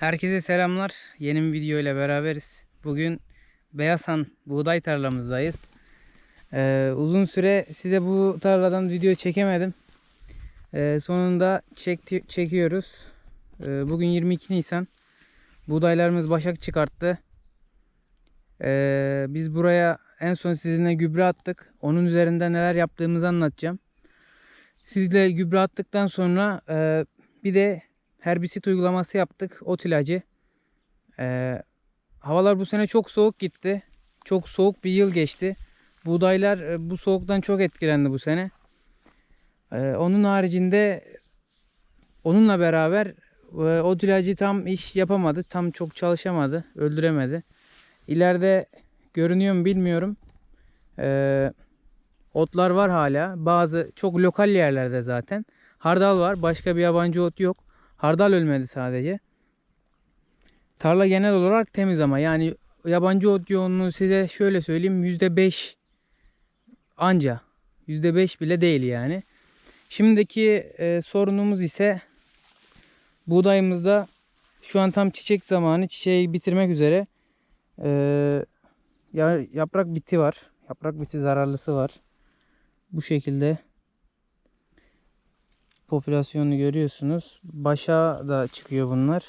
Herkese selamlar. Yeni bir video ile beraberiz. Bugün Beyasan buğday tarlamızdayız. Ee, uzun süre size bu tarladan video çekemedim. Ee, sonunda çekti, çekiyoruz. Ee, bugün 22 Nisan. Buğdaylarımız başak çıkarttı. Ee, biz buraya en son sizinle gübre attık. Onun üzerinde neler yaptığımızı anlatacağım. Sizle gübre attıktan sonra e, bir de herbisit uygulaması yaptık. Ot ilacı. Ee, havalar bu sene çok soğuk gitti. Çok soğuk bir yıl geçti. Buğdaylar e, bu soğuktan çok etkilendi bu sene. Ee, onun haricinde onunla beraber e, ilacı tam iş yapamadı. Tam çok çalışamadı. Öldüremedi. İleride görünüyor mu bilmiyorum. Ee, otlar var hala. Bazı çok lokal yerlerde zaten. Hardal var. Başka bir yabancı ot yok. Hardal ölmedi sadece. Tarla genel olarak temiz ama yani yabancı ot yoğunluğu size şöyle söyleyeyim %5 anca. %5 bile değil yani. Şimdiki e, sorunumuz ise buğdayımızda şu an tam çiçek zamanı. Çiçeği bitirmek üzere. E, ya, yaprak biti var. Yaprak biti zararlısı var. Bu şekilde popülasyonu görüyorsunuz. Başa da çıkıyor bunlar.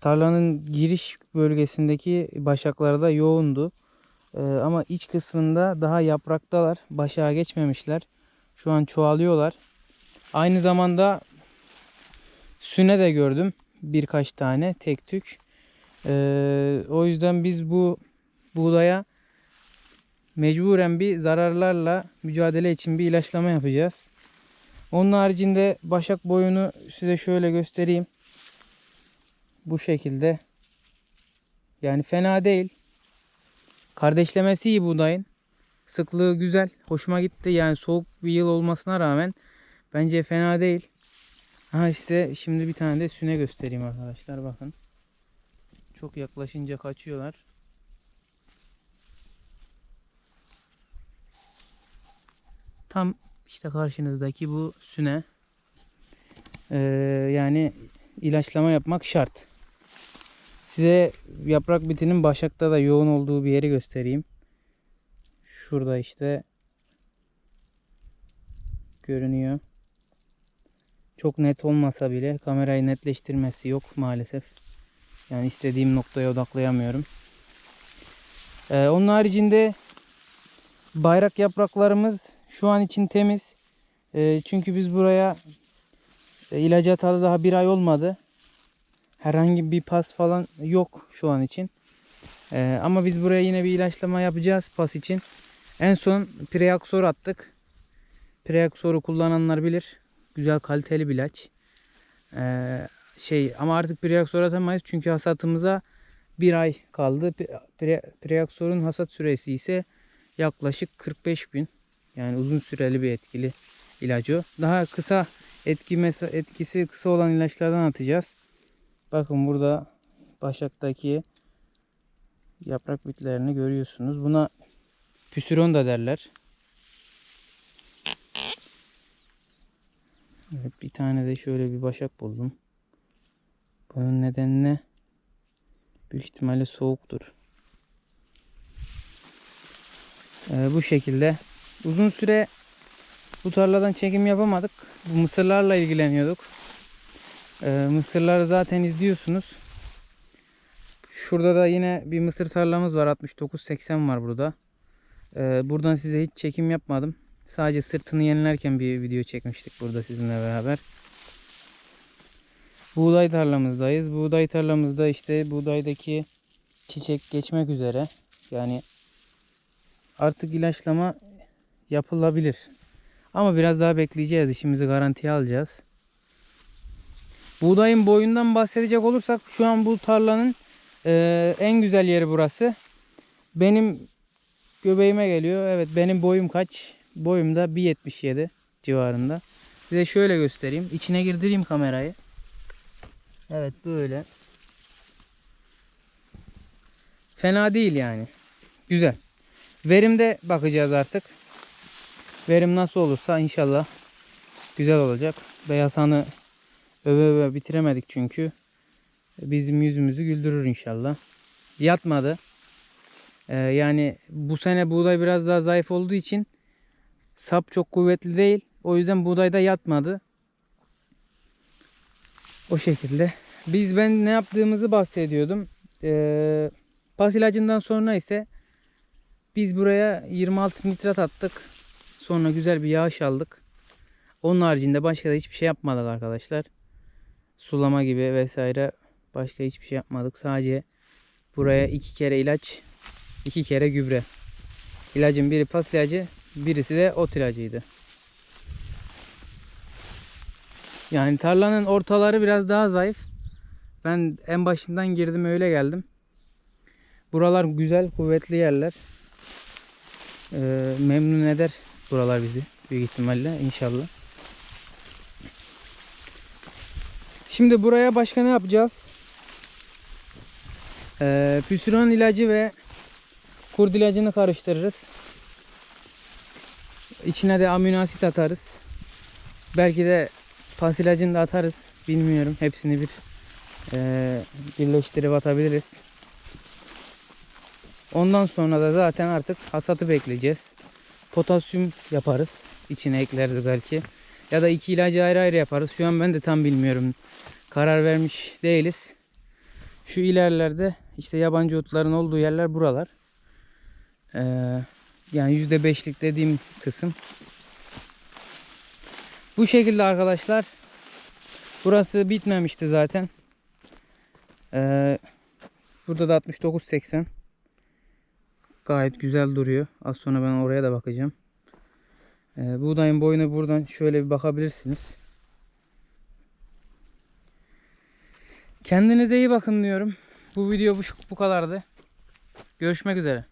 Tarlanın giriş bölgesindeki başaklarda yoğundu. Ee, ama iç kısmında daha yapraktalar. Başağa geçmemişler. Şu an çoğalıyorlar. Aynı zamanda süne de gördüm. Birkaç tane tek tük. Ee, o yüzden biz bu buğdaya mecburen bir zararlarla mücadele için bir ilaçlama yapacağız. Onun haricinde başak boyunu size şöyle göstereyim. Bu şekilde. Yani fena değil. Kardeşlemesi iyi buğdayın. Sıklığı güzel. Hoşuma gitti. Yani soğuk bir yıl olmasına rağmen bence fena değil. Ha işte şimdi bir tane de süne göstereyim arkadaşlar bakın. Çok yaklaşınca kaçıyorlar. Tam işte karşınızdaki bu süne. Ee, yani ilaçlama yapmak şart. Size yaprak bitinin başakta da yoğun olduğu bir yeri göstereyim. Şurada işte görünüyor. Çok net olmasa bile kamerayı netleştirmesi yok maalesef. Yani istediğim noktaya odaklayamıyorum. Ee, onun haricinde bayrak yapraklarımız şu an için temiz. E, çünkü biz buraya e, ilacı atalı daha bir ay olmadı. Herhangi bir pas falan yok şu an için. E, ama biz buraya yine bir ilaçlama yapacağız pas için. En son Preaxor attık. Preaxor'u kullananlar bilir. Güzel kaliteli bir ilaç. E, şey ama artık Preaxor atamayız çünkü hasatımıza bir ay kaldı. Pre, Preaxor'un hasat süresi ise yaklaşık 45 gün. Yani uzun süreli bir etkili ilacı. Daha kısa etki etkisi kısa olan ilaçlardan atacağız. Bakın burada başaktaki yaprak bitlerini görüyorsunuz. Buna püsüron da derler. Evet, bir tane de şöyle bir başak buldum. Bunun nedeni ne? Büyük ihtimalle soğuktur. Ee, bu şekilde Uzun süre bu tarladan çekim yapamadık. Bu mısırlarla ilgileniyorduk. Ee, mısırları zaten izliyorsunuz. Şurada da yine bir mısır tarlamız var. 69-80 var burada. Ee, buradan size hiç çekim yapmadım. Sadece sırtını yenilerken bir video çekmiştik burada sizinle beraber. Buğday tarlamızdayız. Buğday tarlamızda işte buğdaydaki çiçek geçmek üzere. Yani artık ilaçlama yapılabilir. Ama biraz daha bekleyeceğiz. İşimizi garantiye alacağız. Buğdayın boyundan bahsedecek olursak şu an bu tarlanın e, en güzel yeri burası. Benim göbeğime geliyor. Evet benim boyum kaç? Boyum da 1.77 civarında. Size şöyle göstereyim. İçine girdireyim kamerayı. Evet böyle. Fena değil yani. Güzel. Verimde bakacağız artık. Verim nasıl olursa inşallah güzel olacak. Beyaz hanı öve öve bitiremedik çünkü. bizim yüzümüzü güldürür inşallah. Yatmadı. Ee, yani bu sene buğday biraz daha zayıf olduğu için sap çok kuvvetli değil. O yüzden buğday da yatmadı. O şekilde. Biz ben ne yaptığımızı bahsediyordum. Ee, pas ilacından sonra ise biz buraya 26 nitrat attık. Sonra güzel bir yağış aldık. Onun haricinde başka da hiçbir şey yapmadık arkadaşlar. Sulama gibi vesaire başka hiçbir şey yapmadık. Sadece buraya iki kere ilaç, iki kere gübre. İlacın biri pas ilacı, birisi de ot ilacıydı. Yani tarlanın ortaları biraz daha zayıf. Ben en başından girdim öyle geldim. Buralar güzel, kuvvetli yerler. Ee, memnun eder buralar bizi büyük ihtimalle inşallah. Şimdi buraya başka ne yapacağız? Ee, püsüron ilacı ve kurd ilacını karıştırırız. İçine de amino asit atarız. Belki de pas ilacını da atarız. Bilmiyorum. Hepsini bir e, birleştirip atabiliriz. Ondan sonra da zaten artık hasatı bekleyeceğiz. Potasyum yaparız. İçine ekleriz belki. Ya da iki ilacı ayrı ayrı yaparız. Şu an ben de tam bilmiyorum. Karar vermiş değiliz. Şu ilerlerde işte yabancı otların olduğu yerler buralar. Ee, yani %5'lik dediğim kısım. Bu şekilde arkadaşlar. Burası bitmemişti zaten. Ee, burada da 69.80. Gayet güzel duruyor. Az sonra ben oraya da bakacağım. Ee, buğdayın boyuna buradan şöyle bir bakabilirsiniz. Kendinize iyi bakın diyorum. Bu video bu, bu kadardı. Görüşmek üzere.